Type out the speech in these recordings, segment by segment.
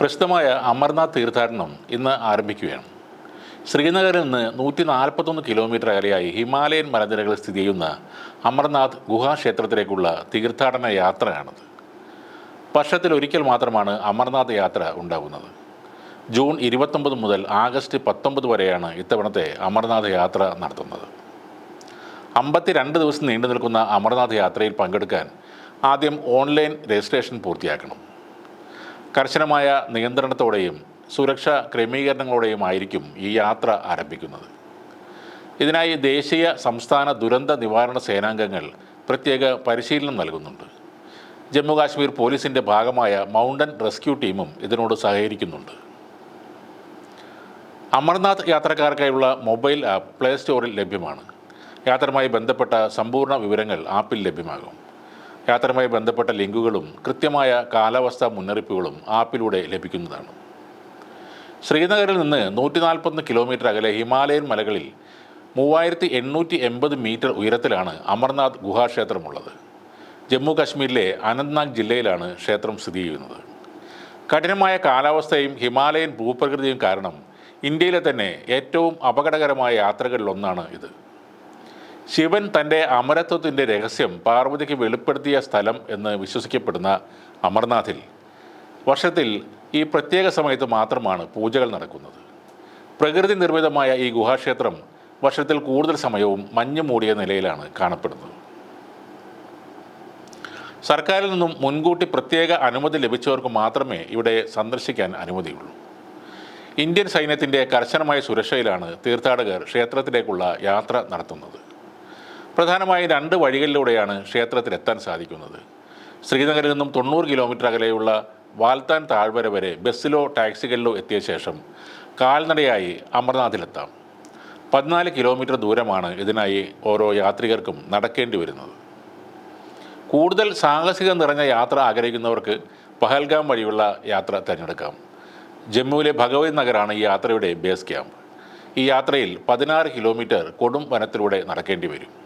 പ്രസിദ്ധമായ അമർനാഥ് തീർത്ഥാടനം ഇന്ന് ആരംഭിക്കുകയാണ്. ശ്രീനഗറിൽ നിന്ന് നൂറ്റി നാൽപ്പത്തൊന്ന് കിലോമീറ്റർ അകലെയായി ഹിമാലയൻ മലനിരകൾ സ്ഥിതി ചെയ്യുന്ന അമർനാഥ് ഗുഹാക്ഷേത്രത്തിലേക്കുള്ള തീർത്ഥാടന യാത്രയാണത്. വർഷത്തിൽ ഒരിക്കൽ മാത്രമാണ് അമർനാഥ് യാത്ര ഉണ്ടാകുന്നത് ജൂൺ ഇരുപത്തൊമ്പത് മുതൽ ആഗസ്റ്റ് പത്തൊമ്പത് വരെയാണ് ഇത്തവണത്തെ അമർനാഥ് യാത്ര നടത്തുന്നത്. അമ്പത്തിരണ്ട് ദിവസം നീണ്ടു നിൽക്കുന്ന അമർനാഥ് യാത്രയിൽ പങ്കെടുക്കാൻ ആദ്യം ഓൺലൈൻ രജിസ്ട്രേഷൻ പൂർത്തിയാക്കണം. കർശനമായ നിയന്ത്രണത്തോടെയും സുരക്ഷാ ക്രമീകരണങ്ങളോടെയും ആയിരിക്കും ഈ യാത്ര ആരംഭിക്കുന്നത്. ഇതിനായി ദേശീയ സംസ്ഥാന ദുരന്ത നിവാരണ സേനാംഗങ്ങൾ പ്രത്യേക പരിശീലനം നൽകുന്നുണ്ട്. ജമ്മുകാശ്മീർ പോലീസിന്റെ ഭാഗമായ മൗണ്ടൻ റെസ്ക്യൂ ടീമും ഇതിനോട് സഹകരിക്കുന്നുണ്ട്. അമർനാഥ് യാത്രക്കാർക്കായുള്ള മൊബൈൽ ആപ്പ് പ്ലേ സ്റ്റോറിൽ ലഭ്യമാണ്. യാത്രയുമായി ബന്ധപ്പെട്ട സമ്പൂർണ വിവരങ്ങൾ ആപ്പിൽ ലഭ്യമാകും. യാത്രയുമായി ബന്ധപ്പെട്ട ലിങ്കുകളും കൃത്യമായ കാലാവസ്ഥാ മുന്നറിയിപ്പുകളും ആപ്പിലൂടെ ലഭിക്കുന്നതാണ്. ശ്രീനഗറിൽ നിന്ന് നൂറ്റി നാൽപ്പത്തൊന്ന് കിലോമീറ്റർ അകലെ ഹിമാലയൻ മലകളിൽ മൂവായിരത്തി എണ്ണൂറ്റി എൺപത് മീറ്റർ ഉയരത്തിലാണ് അമർനാഥ് ഗുഹാക്ഷേത്രമുള്ളത്. ജമ്മു കാശ്മീരിലെ അനന്ത്നാഗ് ജില്ലയിലാണ് ക്ഷേത്രം സ്ഥിതി ചെയ്യുന്നത്. കഠിനമായ കാലാവസ്ഥയും ഹിമാലയൻ ഭൂപ്രകൃതിയും കാരണം ഇന്ത്യയിലെ തന്നെ ഏറ്റവും അപകടകരമായ യാത്രകളിലൊന്നാണ് ഇത്. ശിവൻ തന്റെ അമരത്വത്തിന്റെ രഹസ്യം പാർവതിക്ക് വെളിപ്പെടുത്തിയ സ്ഥലം എന്ന് വിശ്വസിക്കപ്പെടുന്ന അമർനാഥിൽ. വർഷത്തിൽ ഈ പ്രത്യേക സമയത്ത് മാത്രമാണ് പൂജകൾ നടക്കുന്നത്. പ്രകൃതി നിർമ്മിതമായ ഈ ഗുഹാക്ഷേത്രം വർഷത്തിൽ കൂടുതൽ സമയവും മഞ്ഞ് മൂടിയ നിലയിലാണ് കാണപ്പെടുന്നത്. സർക്കാരിൽ നിന്നും മുൻകൂട്ടി പ്രത്യേക അനുമതി ലഭിച്ചവർക്ക് മാത്രമേ ഇവിടെ സന്ദർശിക്കാൻ അനുമതിയുള്ളൂ. ഇന്ത്യൻ സൈന്യത്തിന്റെ കർശനമായ സുരക്ഷയിലാണ് തീർത്ഥാടകർ ക്ഷേത്രത്തിലേക്കുള്ള യാത്ര നടത്തുന്നത്. പ്രധാനമായും രണ്ട് വഴികളിലൂടെയാണ് ക്ഷേത്രത്തിലെത്താൻ സാധിക്കുന്നത്. ശ്രീനഗറിൽ നിന്നും തൊണ്ണൂറ് കിലോമീറ്റർ അകലെയുള്ള വാൽത്താൻ താഴ്വര വരെ ബസ്സിലോ ടാക്സികളിലോ എത്തിയ ശേഷം കാൽനടയായി അമർനാഥിലെത്താം. പതിനാല് കിലോമീറ്റർ ദൂരമാണ് ഇതിനായി ഓരോ യാത്രികർക്കും നടക്കേണ്ടി വരുന്നത്. കൂടുതൽ സാഹസികം നിറഞ്ഞ യാത്ര ആഗ്രഹിക്കുന്നവർക്ക് പഹൽഗാം വഴിയുള്ള യാത്ര തിരഞ്ഞെടുക്കാം. ജമ്മുവിലെ ഭഗവതി നഗറാണ് ഈ യാത്രയുടെ ബേസ് ക്യാമ്പ്. ഈ യാത്രയിൽ പതിനാറ് കിലോമീറ്റർ കൊടും വനത്തിലൂടെ നടക്കേണ്ടി വരും.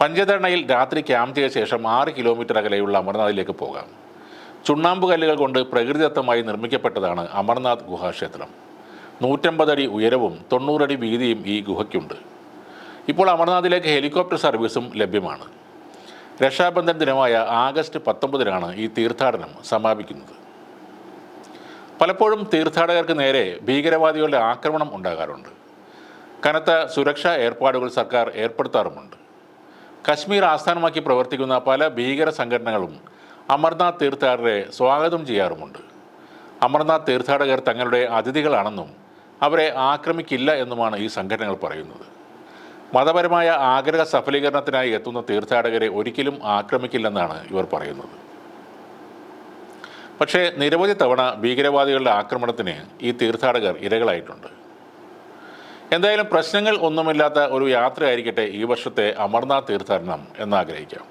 പഞ്ചതരണയിൽ രാത്രി ക്യാമ്പ് ചെയ്ത ശേഷം ആറ് കിലോമീറ്റർ അകലെയുള്ള അമർനാഥിലേക്ക് പോകാം. ചുണ്ണാമ്പ് കല്ലുകൾ കൊണ്ട് പ്രകൃതിദത്തമായി നിർമ്മിക്കപ്പെട്ടതാണ് അമർനാഥ് ഗുഹാക്ഷേത്രം. നൂറ്റമ്പതടി ഉയരവും തൊണ്ണൂറടി വീതിയും ഈ ഗുഹയ്ക്കുണ്ട്. ഇപ്പോൾ അമർനാഥിലേക്ക് ഹെലികോപ്റ്റർ സർവീസും ലഭ്യമാണ്. രക്ഷാബന്ധൻ ദിനമായ ആഗസ്റ്റ് പത്തൊമ്പതിനാണ് ഈ തീർത്ഥാടനം സമാപിക്കുന്നത്. പലപ്പോഴും തീർത്ഥാടകർക്ക് നേരെ ഭീകരവാദികളുടെ ആക്രമണം ഉണ്ടാകാറുണ്ട്. കനത്ത സുരക്ഷാ ഏർപ്പാടുകൾ സർക്കാർ ഏർപ്പെടുത്താറുമുണ്ട്. കശ്മീർ ആസ്ഥാനമാക്കി പ്രവർത്തിക്കുന്ന പല ഭീകര സംഘടനകളും അമർനാഥ് തീർത്ഥാടകരെ സ്വാഗതം ചെയ്യാറുമുണ്ട്. അമർനാഥ് തീർത്ഥാടകർ തങ്ങളുടെ അതിഥികളാണെന്നും അവരെ ആക്രമിക്കില്ല എന്നുമാണ് ഈ സംഘടനകൾ പറയുന്നത്. മതപരമായ ആഗ്രഹ സഫലീകരണത്തിനായി എത്തുന്ന തീർത്ഥാടകരെ ഒരിക്കലും ആക്രമിക്കില്ലെന്നാണ് ഇവർ പറയുന്നത്. പക്ഷേ നിരവധി തവണ ഭീകരവാദികളുടെ ആക്രമണത്തിന് ഈ തീർത്ഥാടകർ ഇരകളായിട്ടുണ്ട്. എന്തായാലും പ്രശ്നങ്ങൾ ഒന്നുമില്ലാത്ത ഒരു യാത്രയായിരിക്കട്ടെ ഈ വർഷത്തെ അമർനാഥ് തീർത്ഥാടനം എന്നാഗ്രഹിക്കാം.